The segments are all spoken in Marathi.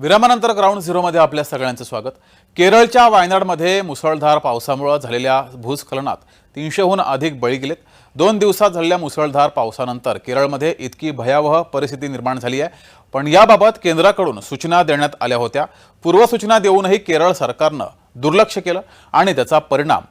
विरामानंतर ग्राउंड झिरोमध्ये आपल्या सगळ्यांचं स्वागत. केरळच्या वायनाडमध्ये मुसळधार पावसामुळे झालेल्या भूस्खलनात तीनशेहून अधिक बळी गेलेत. दोन दिवसात झालेल्या मुसळधार पावसानंतर केरळमध्ये इतकी भयावह परिस्थिती निर्माण झाली आहे. पण याबाबत केंद्राकडून सूचना देण्यात आल्या होत्या. पूर्वसूचना देऊनही केरळ सरकारनं दुर्लक्ष केलं आणि त्याचा परिणाम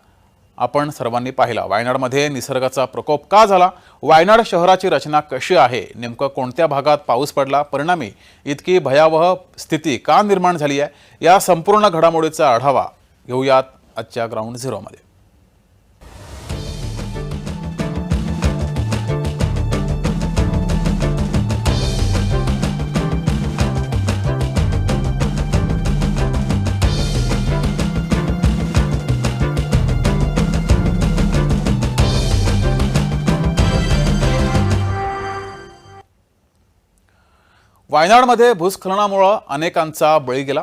आपण सर्वांनी पाहिला. वायनाडमध्ये निसर्गाचा प्रकोप का झाला? वायनाड शहराची रचना कशी आहे? नेमकं कोणत्या भागात पाऊस पडला? परिणामी इतकी भयावह स्थिती का निर्माण झाली आहे? या संपूर्ण घडामोडीचा आढावा घेऊयात आजच्या ग्राउंड झिरोमध्ये. वायनाडमध्ये भूस्खलनामुळं अनेकांचा बळी गेला.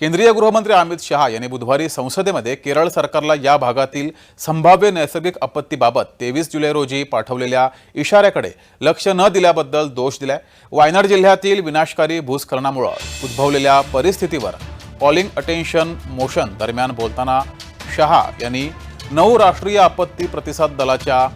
केंद्रीय गृहमंत्री अमित शहा यांनी बुधवारी संसदेमध्ये केरळ सरकारला या भागातील संभाव्य नैसर्गिक आपत्तीबाबत तेवीस जुलै रोजी पाठवलेल्या इशाऱ्याकडे लक्ष न दिल्याबद्दल दोष दिलाय. वायनाड जिल्ह्यातील विनाशकारी भूस्खलनामुळं उद्भवलेल्या परिस्थितीवर कॉलिंग अटेन्शन मोशन दरम्यान बोलताना शहा यांनी नऊ राष्ट्रीय आपत्ती प्रतिसाद दलाच्या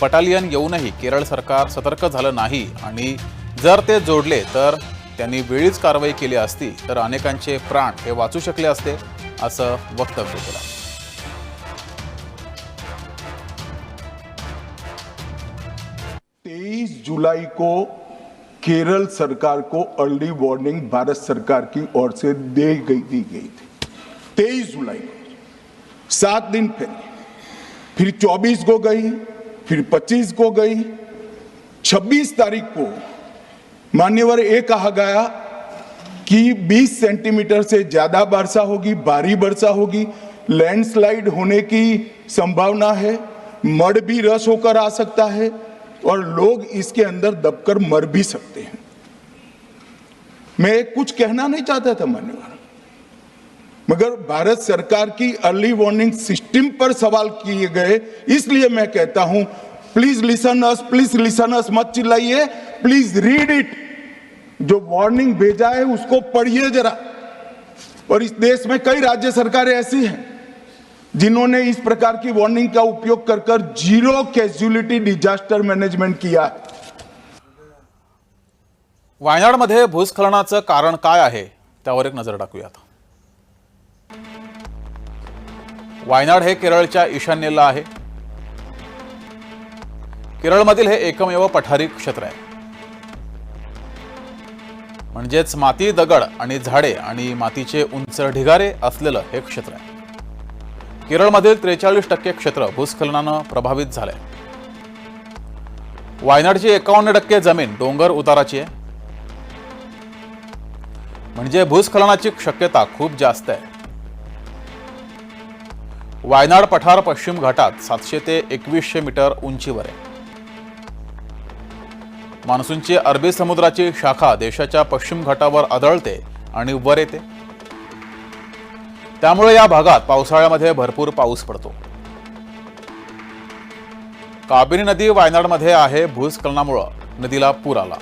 बटालियन येऊनही केरळ सरकार सतर्क झालं नाही आणि जर ते जोडले तर त्यांनी वेळीच कारवाई केली असती तर अनेकांचे प्राण हे वाचू शकले असते असं वक्तव्य केलं. तेईस जुलाई को केरल सरकार को अर्ली वार्निंग भारत सरकार की ओर से दे गई दी गई थी। तेईस जुलाई को सात दिन पहले फिर चौबीस को गई फिर पच्चीस को गई छब्बीस तारीख को मान्यवर ये कहा गया कि 20 सेंटीमीटर से ज़्यादा वर्षा होगी, भारी वर्षा होगी। लैंडस्लाइड होने की संभावना है, मड भी रस होकर आ सकता है और लोग इसके अंदर दबकर मर भी सकते हैं। मैं कुछ कहना नहीं चाहता था मान्यवर। मगर भारत सरकार की अर्ली वार्निंग सिस्टम पर सवाल किए गए, इसलिए मैं कहता हूँ, please listen us, please listen us मत चिल्लाइए। प्लीज रीड इट जो वार्निंग भेजा है उसको पढ़िए जरा। और इस देश में कई राज्य सरकारें ऐसी हैं जिन्होंने इस प्रकार की वार्निंग का उपयोग कर कर जीरो कैजुअलिटी डिजास्टर मैनेजमेंट किया है। वायनाडमध्ये भूस्खलनाचं कारण काय आहे त्यावर एक नजर टाकूयात वायनाड हे केरळच्या ईशान्येला आहे. केरळमधील हे एकमेव पठारी क्षेत्र आहे. म्हणजेच माती दगड आणि झाडे आणि मातीचे उंच ढिगारे असलेलं हे क्षेत्र आहे. केरळमधील त्रेचाळीस टक्के क्षेत्र भूस्खलनानं प्रभावित झालंय. वायनाडची एकावन्न टक्के जमीन डोंगर उताराची आहे. म्हणजे भूस्खलनाची शक्यता खूप जास्त आहे. वायनाड पठार पश्चिम घाटात सातशे ते एकवीसशे मीटर उंचीवर आहे. मान्सूनची अरबी समुद्राची शाखा देशाच्या पश्चिम घाटावर आदळते आणि वर येते. त्यामुळे या भागात पावसाळ्यामध्ये भरपूर पाऊस पडतो. काबिनी नदी वायनाडमध्ये आहे भूस्खलनामुळं. नदीला पूर आला.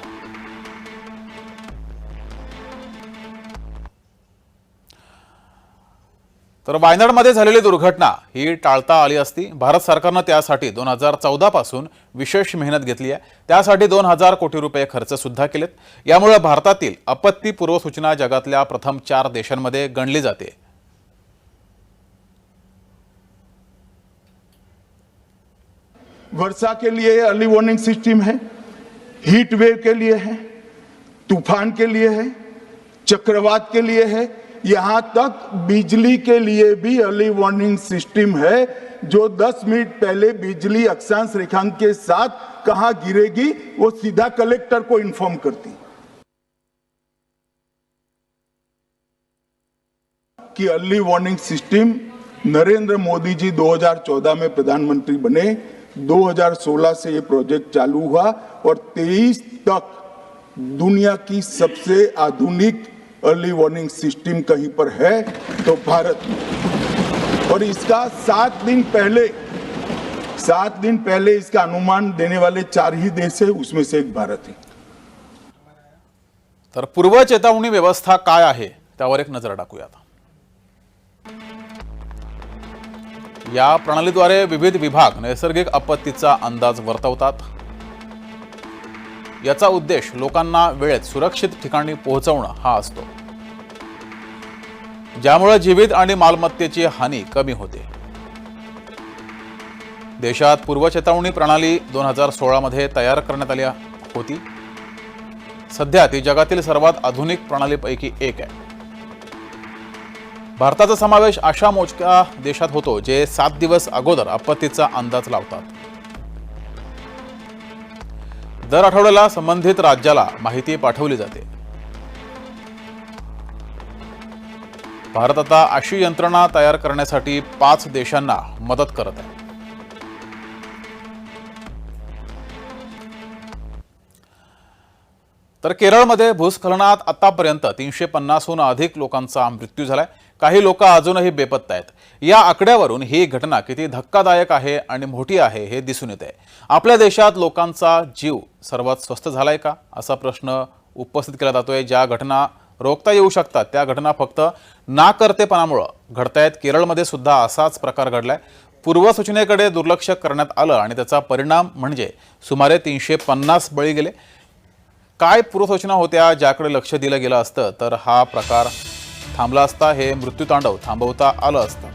तर वायनाडमध्ये झालेली दुर्घटना ही टाळता आली असती. भारत सरकारनं त्यासाठी दोन हजार चौदापासून विशेष मेहनत घेतली आहे. त्यासाठी दोन हजार कोटी रुपये खर्च सुद्धा केलेत. यामुळे भारतातील आपत्ती पूर्वसूचना जगातल्या प्रथम चार देशांमध्ये गणली जाते. वर्षा के लिए अर्ली वार्निंग सिस्टम है हीट वेव के लिए है तूफान के लिए है चक्रवात के लिए है यहाँ तक बिजली के लिए भी अर्ली वार्निंग सिस्टम है, जो 10 मिनट पहले बिजली अक्षांश रेखांक के साथ कहा गिरेगी, वो सीधा कलेक्टर को इन्फॉर्म करती कि early warning system Narendra Modi ji 2014 में प्रधानमंत्री बने 2016 से ये प्रोजेक्ट चालू हुआ, और 23 तक दुनिया की सबसे आधुनिक अर्ली वार्निंग सिस्टम कहीं पर है तो भारत में और इसका सात दिन पहले सात दिन पहले इसका अनुमान देने वाले चार ही देश है उसमें से एक भारत है तर पूर्व चेतावणी व्यवस्था काय आहे त्यावर एक नजर टाकूयात या प्रणालीद्वारे विविध विभाग नैसर्गिक आपत्तीचा अंदाज वर्तवतात. याचा उद्देश लोकांना वेळेत सुरक्षित ठिकाणी पोहोचवणं हा असतो. ज्यामुळे जीवित आणि मालमत्तेची हानी कमी होते. देशात पूर्वचेतावणी प्रणाली दोन हजार सोळामध्ये तयार करण्यात आली होती. सध्या ती जगातील सर्वात आधुनिक प्रणालीपैकी एक आहे. भारताचा समावेश अशा मोजक्या देशात होतो जे सात दिवस अगोदर आपत्तीचा अंदाज लावतात. दर आठवड्याला संबंधित राज्याला माहिती पाठवली जाते. भारत आता अशी यंत्रणा तयार करण्यासाठी पाच देशांना मदत करत आहे. तर केरळमध्ये भूस्खलनात आतापर्यंत तीनशे पन्नासहून अधिक लोकांचा मृत्यू झालाय. काही लोक अजूनही बेपत्ता आहेत. या आकड्यावरून ही घटना किती धक्कादायक आहे आणि मोठी आहे हे दिसून येते आपल्या देशात लोकांचा जीव सर्वात स्वस्त झालाय का? असा प्रश्न उपस्थित केला जातोय. ज्या घटना रोखता येऊ शकतात त्या घटना फक्त नाकर्तेपणामुळं घडतायत. केरळमध्ये सुद्धा असाच प्रकार घडलाय. पूर्वसूचनेकडे दुर्लक्ष करण्यात आलं आणि त्याचा परिणाम म्हणजे सुमारे तीनशे पन्नास बळी गेले. काय पूर्वसूचना होत्या ज्याकडे लक्ष दिलं गेलं असतं तर हा प्रकार थांबला असता हे मृत्यूतांडव थांबवता आलं असतं.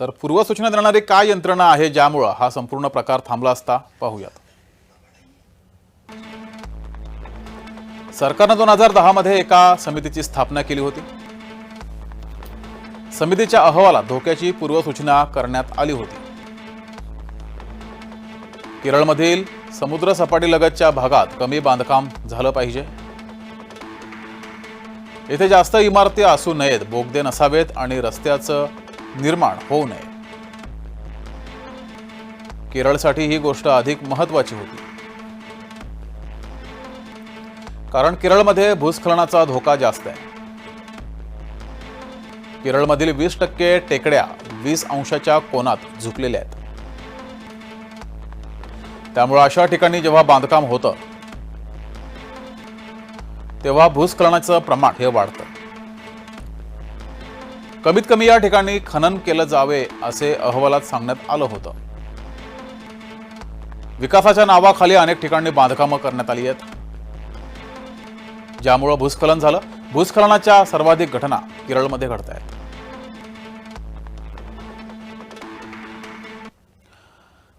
तर पूर्वसूचना देणारी काय यंत्रणा आहे ज्यामुळं हा संपूर्ण प्रकार थांबला असता? पाहूयात. सरकारनं दोन हजार दहा मध्ये एका समितीची स्थापना केली होती. समितीच्या अहवालात धोक्याची पूर्वसूचना करण्यात आली होती. केरळमधील समुद्र सपाटीलगतच्या भागात कमी बांधकाम झालं पाहिजे. येथे जास्त इमारती असू नयेत बोगदे नसावेत आणि रस्त्याचं निर्माण होऊ नये. केरळसाठी ही गोष्ट अधिक महत्वाची होती. कारण केरळमध्ये भूस्खलनाचा धोका जास्त आहे. केरळमधील वीस टक्के टेकड्या वीस अंशाच्या कोनात झुकलेल्या आहेत? त्यामुळे अशा ठिकाणी जेव्हा बांधकाम होतं तेव्हा भूस्खलनाचं प्रमाण हे वाढतं. कमीत कमी या ठिकाणी खनन केलं जावे असे अहवालात सांगण्यात आलं होतं. विकासाच्या नावाखाली अनेक ठिकाणी बांधकामं करण्यात आली आहेत. ज्यामुळं भूस्खलन झालं. भूस्खलनाच्या सर्वाधिक घटना केरळमध्ये घडत आहेत.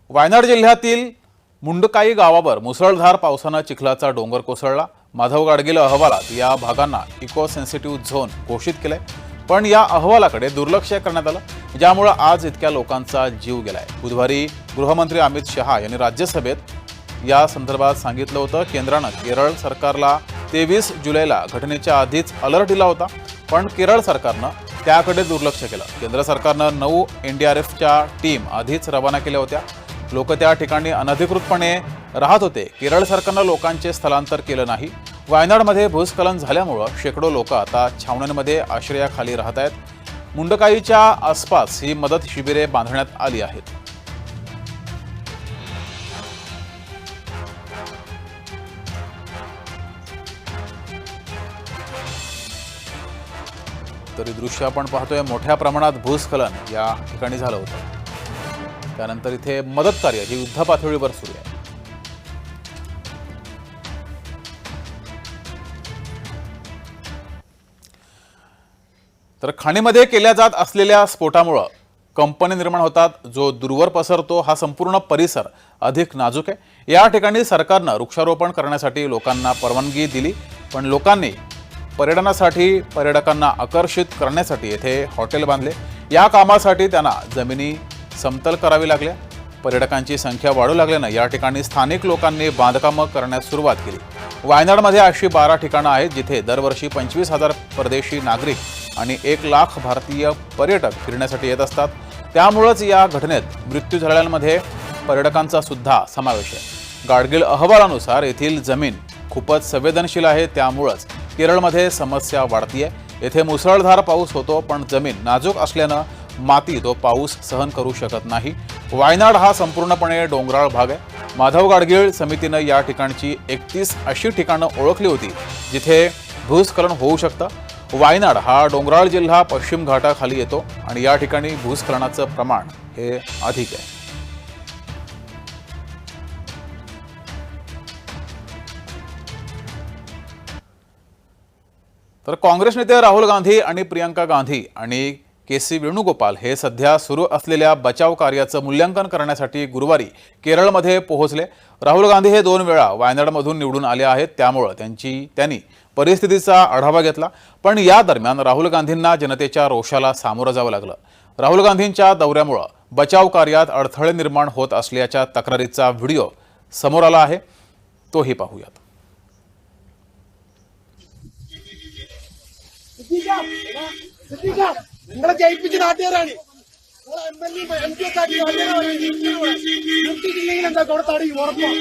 वायनाड जिल्ह्यातील मुंडकाई गावावर मुसळधार पावसानं चिखलाचा डोंगर कोसळला. माधव गाडगील अहवालात या भागांना इको सेन्सिटिव्ह झोन घोषित केलंय. पण या अहवालाकडे दुर्लक्ष करण्यात आलं. ज्यामुळं आज इतक्या लोकांचा जीव गेलाय. बुधवारी गृहमंत्री अमित शहा यांनी राज्यसभेत या संदर्भात सांगितलं होतं. केंद्रानं केरळ सरकारला तेवीस जुलैला घटनेच्या आधीच अलर्ट दिला होता. पण केरळ सरकारनं त्याकडे दुर्लक्ष केलं. केंद्र सरकारनं नऊ एन डी आर एफच्या टीम आधीच रवाना केल्या होत्या. लोक त्या ठिकाणी अनधिकृतपणे राहत होते. केरळ सरकारनं लोकांचे स्थलांतर केलं नाही. वायनाडमध्ये भूस्खलन झाल्यामुळं शेकडो लोक आता छावण्यांमध्ये आश्रयाखाली राहत आहेत. मुंडकाईच्या आसपास ही मदत शिबिरे बांधण्यात आली आहेत. तरी दृश्य आपण पाहतोय मोठ्या प्रमाणात भूस्खलन या ठिकाणी झालं होतं. त्यानंतर इथे मदत कार्य हे युद्ध पातळीवर सुरू आहे. तर खाणीमध्ये केल्या जात असलेल्या स्फोटामुळं कंपनी निर्माण होतात जो दूरवर पसरतो हा संपूर्ण परिसर अधिक नाजूक आहे. या ठिकाणी सरकारनं वृक्षारोपण करण्यासाठी लोकांना परवानगी दिली पण लोकांनी पर्यटनासाठी पर्यटकांना आकर्षित करण्यासाठी येथे हॉटेल बांधले. या कामासाठी त्यांना जमिनी समतल करावी लागल्या. पर्यटकांची संख्या वाढू लागल्यानं या ठिकाणी स्थानिक लोकांनी बांधकामं करण्यास सुरुवात केली. वायनाडमध्ये अशी बारा ठिकाणं आहेत जिथे दरवर्षी पंचवीस हजार परदेशी नागरिक आणि एक लाख भारतीय पर्यटक फिरण्यासाठी येत असतात. त्यामुळंच या घटनेत मृत्यू झालेल्यांमध्ये पर्यटकांचा सुद्धा समावेश आहे. गाडगीळ अहवालानुसार येथील जमीन खूपच संवेदनशील आहे. त्यामुळंच केरळमध्ये समस्या वाढतीये. येथे मुसळधार पाऊस होतो पण जमीन नाजूक असल्यानं माती तो पाऊस सहन करू शकत नाही. वायनाड हा संपूर्णपणे डोंगराळ भाग आहे. माधव गाडगीळ समितीनं या ठिकाणची एकतीस अशी ठिकाणं ओळखली होती जिथे भूस्खलन होऊ शकतं. वायनाड हा डोंगराळ जिल्हा पश्चिम घाटाखाली येतो आणि या ठिकाणी भूस्खलनाचं प्रमाण हे अधिक आहे. तर काँग्रेस नेते राहुल गांधी आणि प्रियंका गांधी आणि के सी वेणुगोपाल हे सध्या सुरू असलेल्या बचाव कार्याचं मूल्यांकन करण्यासाठी गुरुवारी केरळमध्ये पोहोचले. राहुल गांधी हे दोन वेळा वायनाडमधून निवडून आले आहेत. त्यामुळं त्यांची त्यांनी परिस्थितीचा आढावा घेतला. पण या दरम्यान राहुल गांधींना जनतेच्या रोषाला सामोरं जावं लागलं. राहुल गांधींच्या दौऱ्यामुळं बचाव कार्यात अडथळे निर्माण होत असल्याच्या तक्रारीचा व्हिडिओ समोर आला आहे. तोही पाहूयात. നിങ്ങളെ ജയിപ്പിച്ച നാട്ടുകാരാണ് നിർത്തിയിട്ടില്ലെങ്കിൽ എന്താ അവിടെ തടയും ഉറപ്പാണ്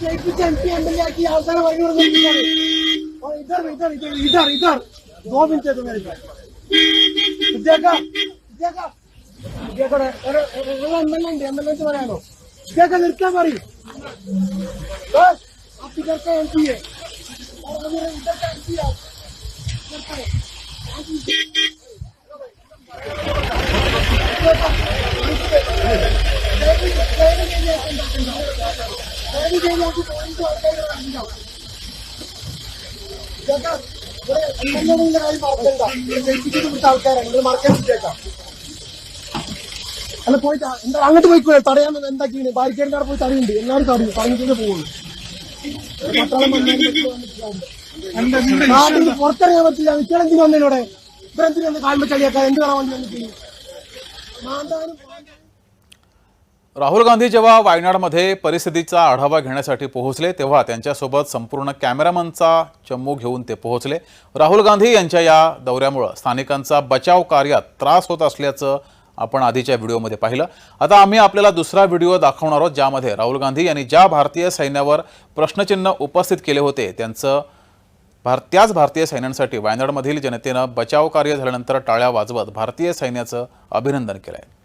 ജയിപ്പിച്ച M P M L A ആക്കി അവസാനം വൈകുന്നേരം ഇതാണ് ഇതാണ് ഇതാണ് ഇതാണ് ഇതാണ് ഗോവിന്ദ് ചേതൻ ഇദ്ദേഹം ഇദ്ദേഹം കേക്കോടെ എം എൽ എ ഉണ്ട് എം എൽ എ പറയാനോ കേക്ക നിർക്കാൻ പറയും അപ്പിക്കർക്ക് എം പി എ ആൾക്കാരാണ് നിങ്ങൾ മറക്കാൻ വിട്ടേക്കാം അല്ല പോയിട്ട് എന്താ അങ്ങോട്ട് പോയിക്കോ തടയാൻ എന്താക്കിയാണ് ബാരിക്കേഡിന്റെ അവിടെ പോയി തടയുണ്ട് എല്ലാവരും തടയും തടഞ്ഞിട്ടേ പോകുള്ളൂ പട്ടാളം നാട്ടിൽ പുറത്തിറങ്ങാൻ പറ്റില്ല നിൽക്കണെന്തിനു വന്നതിനോടെ ഇവരെന്തിനു വന്ന് കാൽമ കളിയാക്കാൻ എന്ത് പറയാൻ വേണ്ടി വന്നിട്ട് മാന്താനും राहुल गांधी जेव्हा वायनाडमध्ये परिस्थितीचा आढावा घेण्यासाठी पोहोचले तेव्हा त्यांच्यासोबत संपूर्ण कॅमेरामनचा चमू घेऊन ते पोहोचले राहुल गांधी यांच्या या दौऱ्यामुळं स्थानिकांचा बचाव कार्यात त्रास होत असल्याचं आपण आधीच्या व्हिडिओमध्ये पाहिलं. आता आम्ही आपल्याला दुसरा व्हिडिओ दाखवणार आहोत ज्यामध्ये राहुल गांधी यांनी ज्या भारतीय सैन्यावर प्रश्नचिन्ह उपस्थित केले होते त्यांचं भार त्याच भारतीय सैन्यांसाठी वायनाडमधील जनतेनं बचाव कार्य झाल्यानंतर टाळ्या वाजवत भारतीय सैन्याचं अभिनंदन केलं आहे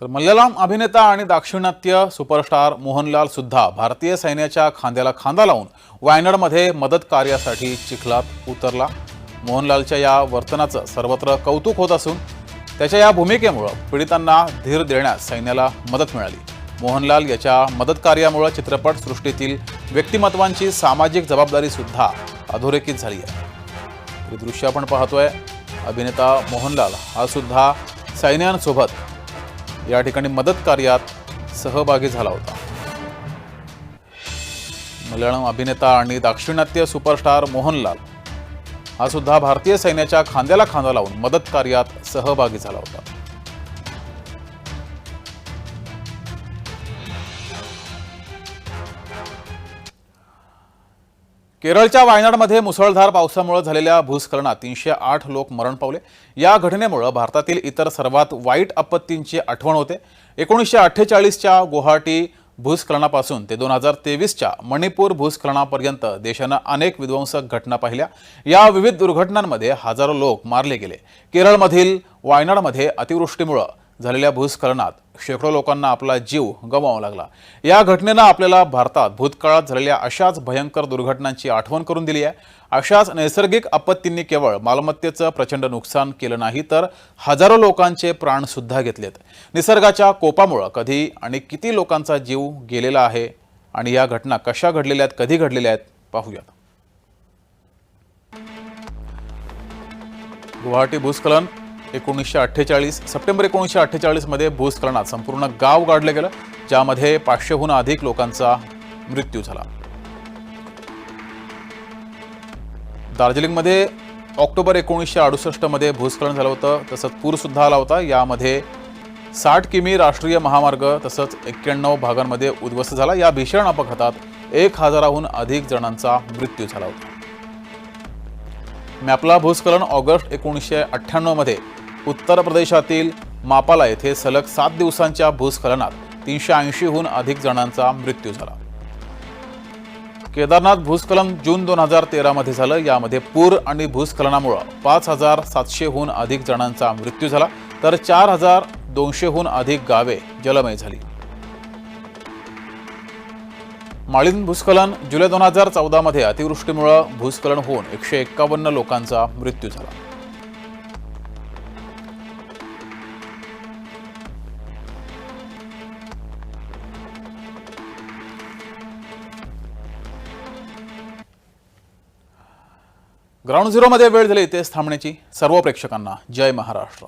तर मल्याळम अभिनेता आणि दाक्षिणात्य सुपरस्टार मोहनलाल सुद्धा भारतीय सैन्याच्या खांद्याला खांदा लावून वायनाडमध्ये मदत कार्यासाठी चिखलात उतरला. मोहनलालच्या या वर्तनाचं सर्वत्र कौतुक होत असून त्याच्या या भूमिकेमुळं पीडितांना धीर देण्यास सैन्याला मदत मिळाली. मोहनलाल याच्या मदतकार्यामुळं चित्रपटसृष्टीतील व्यक्तिमत्वांची सामाजिक जबाबदारी सुद्धा अधोरेखित झाली आहे. हे दृश्य आपण पाहतोय. अभिनेता मोहनलाल हा सुद्धा सैन्यांसोबत या ठिकाणी मदत कार्यात सहभागी झाला होता. मल्याळम अभिनेता आणि दाक्षिणात्य सुपरस्टार मोहनलाल हा सुद्धा भारतीय सैन्याच्या खांद्याला खांदा लावून मदत कार्यात सहभागी झाला होता. केरळच्या वायनाडमध्ये मुसळधार पावसामुळे झालेल्या भूस्खलनात तीनशे आठ लोक मरण पावले. या घटनेमुळे भारतातील इतर सर्वात वाईट आपत्तींची आठवण होते. एकोणीसशे अठ्ठेचाळीसच्या गुवाहाटी भूस्खलनापासून ते दोन हजार तेवीसच्या मणिपूर भूस्खलनापर्यंत देशानं अनेक विध्वंसक घटना पाहिल्या. या विविध दुर्घटनांमध्ये हजारो लोक मारले गेले. केरळमधील वायनाडमध्ये अतिवृष्टीमुळं झालेल्या भूस्खलनात शेकडो लोकांना आपला जीव गमावा लागला. या घटनेनं आपल्याला भारतात भूतकाळात झालेल्या अशाच भयंकर दुर्घटनांची आठवण करून दिली आहे. अशाच नैसर्गिक आपत्तींनी केवळ मालमत्तेचं प्रचंड नुकसान केलं नाही तर हजारो लोकांचे प्राणसुद्धा घेतलेत. निसर्गाच्या कोपामुळं कधी आणि किती लोकांचा जीव गेलेला आहे आणि या घटना कशा घडलेल्या आहेत कधी घडलेल्या आहेत पाहूयात. गुवाहाटी भूस्खलन एकोणीसशे अठ्ठेचाळीस सप्टेंबर एकोणीसशे अठ्ठेचाळीसमध्ये भूस्खलनात संपूर्ण गाव गाडलं गेलं ज्यामध्ये पाचशेहून अधिक लोकांचा मृत्यू झाला. दार्जिलिंगमध्ये ऑक्टोबर एकोणीसशे अडुसष्टमध्ये भूस्खलन झालं होतं तसंच पूरसुद्धा आला होता. यामध्ये साठ किमी राष्ट्रीय महामार्ग तसंच एक्क्याण्णव भागांमध्ये उद्ध्वस्त झाला. या भीषण अपघातात एक हजाराहून अधिक जणांचा मृत्यू झाला होता. मॅपला भूस्खलन ऑगस्ट एकोणीसशे अठ्ठ्याण्णवमध्ये उत्तर प्रदेशातील मापाला येथे सलग सात दिवसांच्या भूस्खलनात तीनशे ऐंशीहून अधिक जणांचा मृत्यू झाला. केदारनाथ भूस्खलन जून दोन हजार तेरामध्ये झालं. यामध्ये पूर आणि भूस्खलनामुळं पाच हजार सातशेहून अधिक जणांचा मृत्यू झाला. तर चार हजार दोनशेहून अधिक गावे जलमय झाली. माळीन भूस्खलन जुलै दोन हजार चौदामध्ये अतिवृष्टीमुळं भूस्खलन होऊन एकशे एक्कावन्न लोकांचा मृत्यू झाला. ग्राउंड झिरोमध्ये वेळ झाली इथेच थांबण्याची सर्व प्रेक्षकांना जय महाराष्ट्र.